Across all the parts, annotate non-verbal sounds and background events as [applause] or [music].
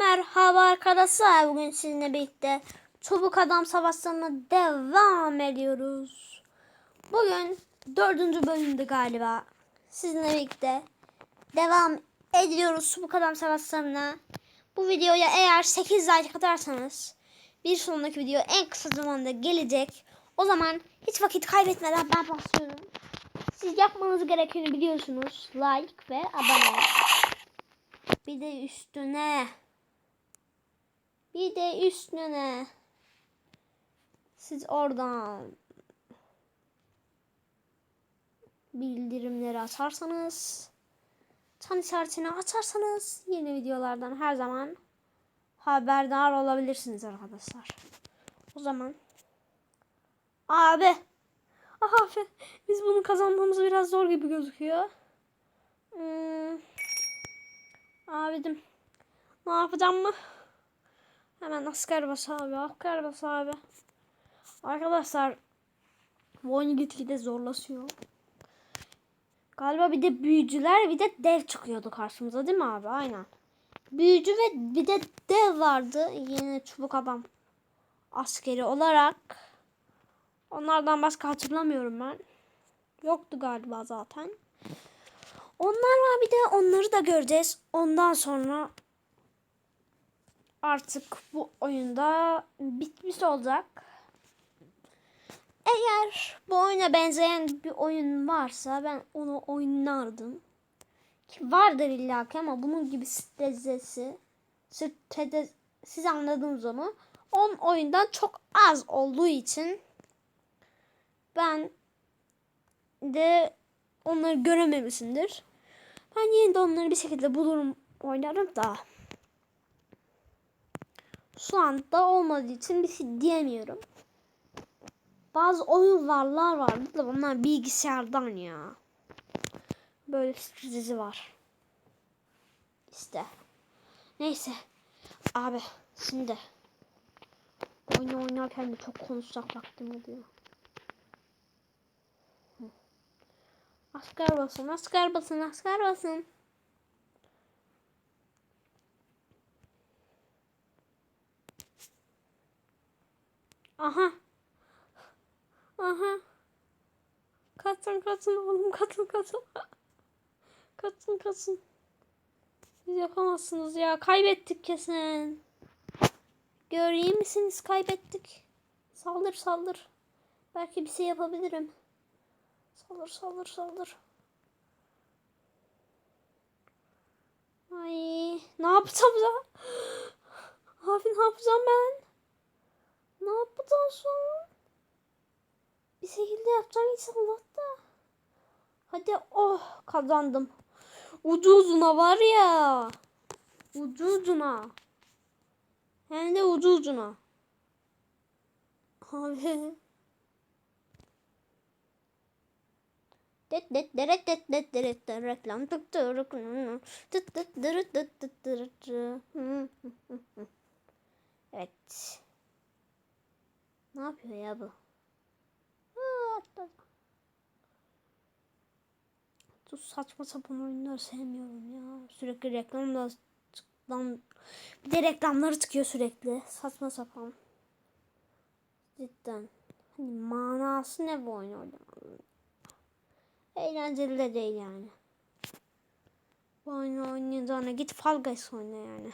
Merhaba arkadaşlar. Bugün sizinle birlikte Çubuk Adam Savaşları'na devam ediyoruz. Bugün dördüncü bölümde galiba. Sizinle birlikte devam ediyoruz Çubuk Adam Savaşları'na. Bu videoya eğer 8 like atarsanız bir sonraki video en kısa zamanda gelecek. O zaman hiç vakit kaybetmeden ben başlıyorum. Siz yapmanız gerekeni biliyorsunuz. Like ve abone. Bir de üstüne bir de üstüne siz oradan bildirimleri açarsanız çan işaretini açarsanız yeni videolardan her zaman haberdar olabilirsiniz arkadaşlar. O zaman abi abi biz bunu kazanmamız biraz zor gibi gözüküyor. Hmm. Abidim ne yapacağım mı? Hemen asker bas abi. Asker bas abi. Arkadaşlar bu oyun gitgide zorlaşıyor. Galiba bir de büyücüler bir de dev çıkıyordu karşımıza değil mi abi? Aynen. Büyücü ve bir de dev vardı. Yeni çubuk adam askeri olarak. Onlardan başka hatırlamıyorum ben. Yoktu galiba zaten. Onlar var bir de onları da göreceğiz. Ondan sonra artık bu oyunda bitmiş olacak. Eğer bu oyuna benzeyen bir oyun varsa ben onu oynardım. Ki vardır illaki ama bunun gibi stresesi, stres, siz anladınız onu. On oyundan çok az olduğu için ben de onları görememişsindir. Ben yine de onları bir şekilde bulurum oynarım da. Şu anda olmadığı için bir şey diyemiyorum. Bazı oyun varlar vardı da bunlar bilgisayardan ya. Böyle dizi var. İşte. Neyse. Abi şimdi oyunu oynarken de çok konuşacak vaktim oluyor. Asker basın, asker basın, asker basın. Aha. Aha. Kaçın kaçın oğlum kaçın kaçın. kaçın kaçın. Siz yapamazsınız ya. Kaybettik kesin. Göreyim misiniz? Kaybettik. Saldır saldır. Belki bir şey yapabilirim. Saldır saldır saldır. Ay ne yapacağım ya? [gasps] Abi ne yapacağım ben? Ne yapacağım an? Bir şekilde yapacağım inşallah da. Hadi oh kazandım. Ucu ucuna var ya. Ucu ucuna. Hem de ucu ucuna. Abi. Det det det det deret det reklam tık tık tık tık dırıt tık tık dırıt Evet. Ne yapıyor ya bu? Bu saçma sapan oyunları sevmiyorum ya. Sürekli reklamlar lan bir de reklamları çıkıyor sürekli. Saçma sapan. Cidden. Hani manası ne bu oyun oynamanın? Eğlenceli de değil yani. Bu oyunu oynayacağına git Fall Guys oyna yani.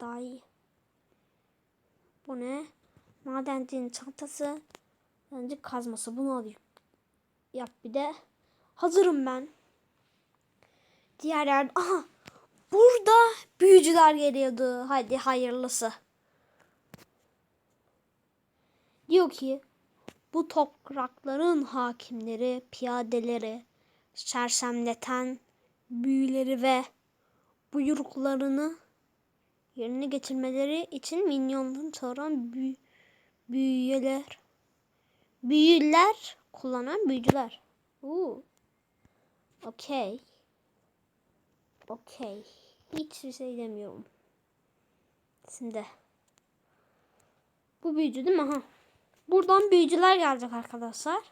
Daha iyi. Bu ne? Madencinin çantası. Bence kazması. Bunu alayım. Yap bir de. Hazırım ben. Diğer yer... Aha! Burada büyücüler geliyordu. Hadi hayırlısı. Diyor ki bu toprakların hakimleri, piyadeleri, sersemleten büyüleri ve buyruklarını yerine getirmeleri için minyonların çağıran büyü, büyüyeler, büyüler kullanan büyücüler. Uuu. Okey. Okey. Hiçbir şey demiyorum. Şimdi. Bu büyücü değil mi? Ha. Buradan büyücüler gelecek arkadaşlar.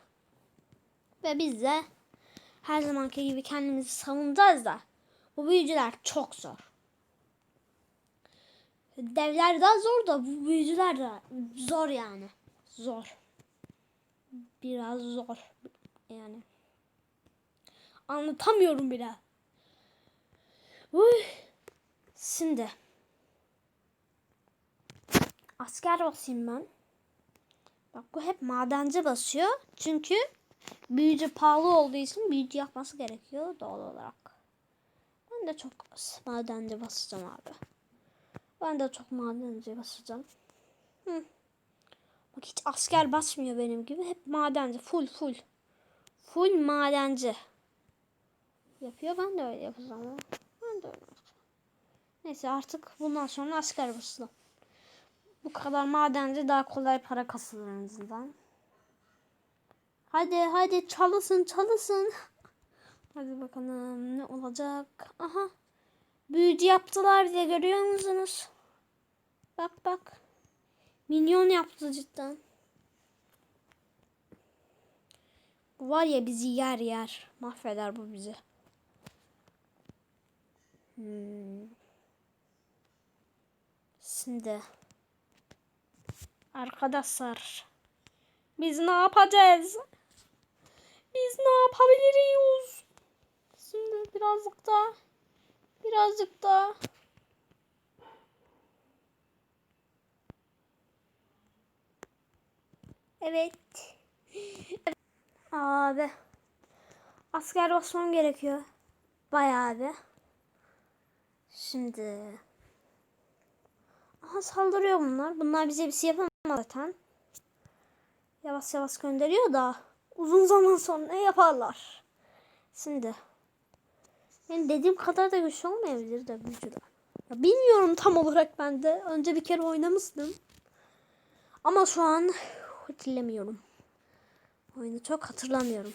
Ve biz de her zamanki gibi kendimizi savunacağız da bu büyücüler çok zor. Devler daha zor da bu büyücüler de zor yani. Zor. Biraz zor. Yani. Anlatamıyorum bile. Uy. Şimdi. Asker basayım ben. Bak bu hep madenci basıyor. Çünkü büyücü pahalı olduğu için büyücü yapması gerekiyor doğal olarak. Ben de çok madenci basacağım abi. Ben de çok madenci basacağım. Hı. Bak hiç asker basmıyor benim gibi. Hep madenci. Full full. Full madenci. Yapıyor. Ben de öyle yapacağım. Ben de öyle. Neyse artık bundan sonra asker basalım. Bu kadar madenci daha kolay para kasılır en azından. Hadi hadi çalışın çalışın. [laughs] Hadi bakalım ne olacak. Aha. Büyücü yaptılar diye görüyor musunuz? Bak bak. Milyon yaptı cidden. Bu var ya bizi yer yer. Mahveder bu bizi. Hmm. Şimdi. Arkadaşlar. Biz ne yapacağız? Biz ne yapabiliriz? Şimdi birazcık daha. Birazcık daha. Evet. Abi. Asker basmam gerekiyor. Bayağı bir. Şimdi. Aha saldırıyor bunlar. Bunlar bize bir şey yapamaz zaten. Yavaş yavaş gönderiyor da uzun zaman sonra yaparlar. Şimdi. Yani dediğim kadar da güçlü olmayabilir de büyücüler. Ya bilmiyorum tam olarak ben de. Önce bir kere oynamıştım. Ama şu an hatırlamıyorum. Oyunu çok hatırlamıyorum.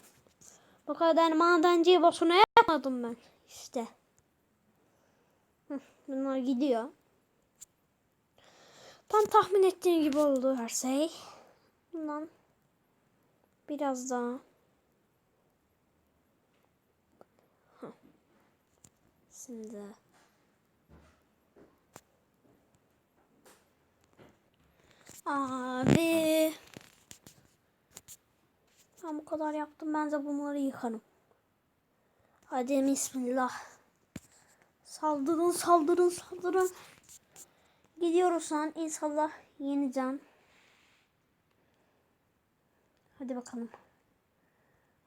Bu kadar madenciye boşuna yapmadım ben. İşte. Bunlar gidiyor. Tam tahmin ettiğim gibi oldu her şey. Bundan biraz daha. Şimdi. Abi. Ben bu kadar yaptım. Ben de bunları yıkarım. Hadi bismillah. Saldırın saldırın saldırın. Gidiyoruz şu an. İnşallah yeneceğim. Hadi bakalım.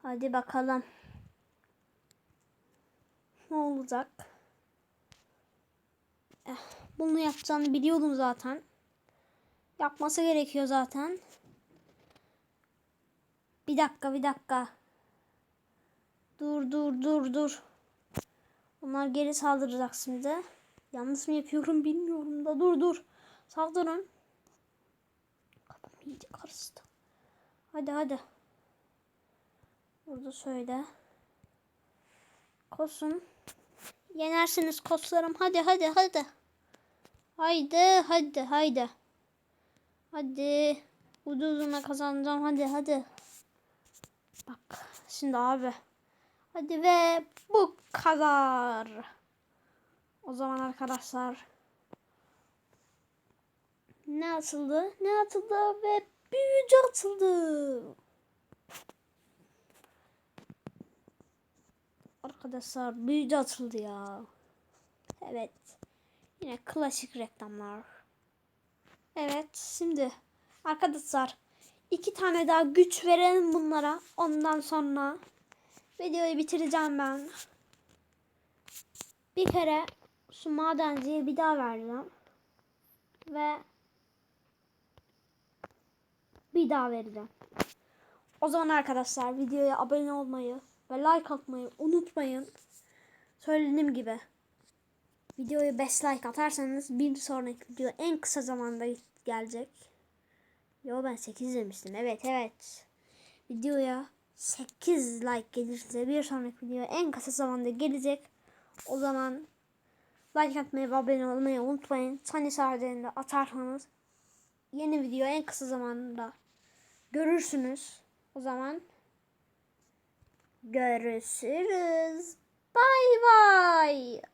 Hadi bakalım. Ne olacak? Eh, bunu yapacağını biliyordum zaten. Yapması gerekiyor zaten. Bir dakika bir dakika. Dur dur dur dur. Onlar geri saldıracak şimdi. Yanlış mı yapıyorum bilmiyorum da dur dur. Saldırın. Kafam iyice karıştı. Hadi hadi. Burada söyle. Kosun. Yenersiniz koslarım. Hadi hadi hadi. Haydi hadi haydi. Hadi. Ucu ucuna kazanacağım. Hadi hadi. Bak şimdi abi. Hadi ve bu kadar. O zaman arkadaşlar. Ne atıldı? Ne atıldı ve büyücü atıldı. Arkadaşlar büyücü atıldı ya. Evet. Yine klasik reklamlar. Evet şimdi arkadaşlar iki tane daha güç verelim bunlara. Ondan sonra videoyu bitireceğim ben. Bir kere şu madenciye bir daha vereceğim. Ve bir daha vereceğim. O zaman arkadaşlar videoya abone olmayı ve like atmayı unutmayın. Söylediğim gibi videoya 5 like atarsanız bir sonraki video en kısa zamanda gelecek. Yo ben 8 demiştim. Evet evet. Videoya 8 like gelirse bir sonraki video en kısa zamanda gelecek. O zaman like atmayı ve abone olmayı unutmayın. Sani Sarden'de atarsanız yeni video en kısa zamanda görürsünüz. O zaman görüşürüz. Bay bay.